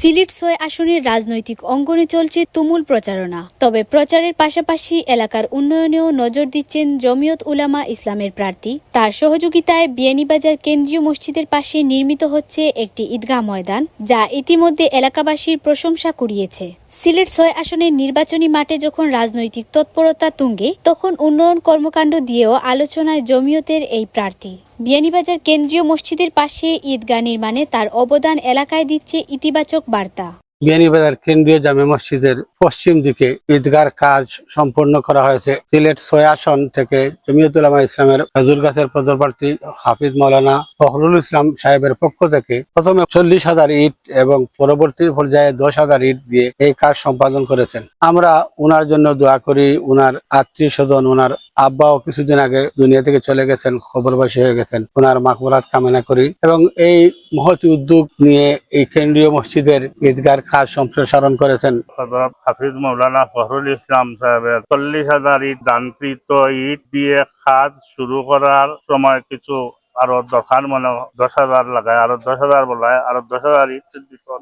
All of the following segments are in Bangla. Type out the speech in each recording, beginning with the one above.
সিলেট ছয় আসনের রাজনৈতিক অঙ্গনে চলছে তুমুল প্রচারণা। তবে প্রচারের পাশাপাশি এলাকার উন্নয়নেও নজর দিচ্ছেন জমিয়ত উলামা ইসলামের প্রার্থী। তার সহযোগিতায় বিয়ানীবাজার কেন্দ্রীয় মসজিদের পাশে নির্মিত হচ্ছে একটি ঈদগাহ ময়দান, যা ইতিমধ্যে এলাকাবাসীর প্রশংসা কুড়িয়েছে। সিলেট ছয় আসনের নির্বাচনী মাঠে যখন রাজনৈতিক তৎপরতা তুঙ্গে, তখন উন্নয়ন কর্মকাণ্ড দিয়েও আলোচনায় জমিয়তের এই প্রার্থী। বিয়ানীবাজার কেন্দ্রীয় মসজিদের পাশে ঈদগাহ নির্মাণে তার অবদান এলাকায় দিচ্ছে ইতিবাচক বার্তা। বিয়ানীবাজার কেন্দ্রীয় জামে মসজিদের পশ্চিম দিকে ঈদগার কাজ সম্পন্ন করা হয়েছে। সিলেট ছয় আসন থেকে জমিয়তুলামা ইসলামের হজুর গাছের পদপ্রার্থী হাফিজ মৌলানা ফখরুল ইসলাম সাহেবের পক্ষ থেকে প্রথমে চল্লিশ হাজার ইট এবং পরবর্তী পর্যায়ে দশ হাজার ইট দিয়ে এই কাজ সম্পাদন করেছেন। আমরা উনার জন্য দোয়া করি, উনার আত্মীয় স্বজন, উনার আব্বাও কিছুদিন আগে দুনিয়া থেকে চলে গেছেন খবর খবরবাসী হয়ে গেছেন। ওনার মাকবরাত কামনা করি। এবং এই মহতি উদ্যোগ নিয়ে এই কেন্দ্রীয় মসজিদের ঈদগার কাজ সম্প্রসারণ করেছেন। হাফিজ মৌলানা ফখরুল ইসলাম সাহেবের চল্লিশ হাজার ইট দানকৃত ইট দিয়ে কাজ শুরু করার সময় কিছু আরও দরকার মনে দশ হাজার লাগায়, আরও দশ হাজার বলায়, আরও দশ হাজার দিছন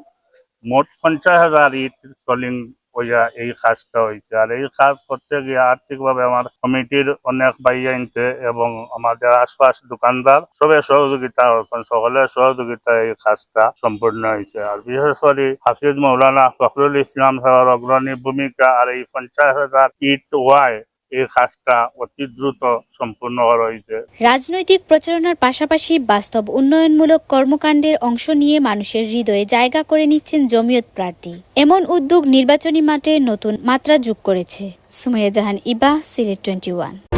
মোট পঞ্চাশ হাজার ইট সলিং হইয়া এই কাজটা হয়েছে আর এই কাজ করতে গিয়ে আর্থিকভাবে আমার কমিটির অনেক ভাই আনতে এবং আমাদের আশপাশ দোকানদার সবে সহযোগিতা সকলের সহযোগিতা এই কাজটা সম্পূর্ণ হয়েছে আর বিশেষ করে হাফিজ মৌলানা ফখরুল ইসলাম সাহেবের অগ্রণী ভূমিকা আর এই পঞ্চাশ হাজার ইট ওয়াই এই কাজটা অতি দ্রুত সম্পূর্ণ রাজনৈতিক প্রচারণার পাশাপাশি বাস্তব উন্নয়নমূলক কর্মকাণ্ডের অংশ নিয়ে মানুষের হৃদয়ে জায়গা করে নিচ্ছেন জমিয়ত প্রার্থী। এমন উদ্যোগ নির্বাচনী মাঠে নতুন মাত্রা যোগ করেছে। সুমাইয়া জাহান, ইবা, সিলেট টোয়েন্টি ওয়ান।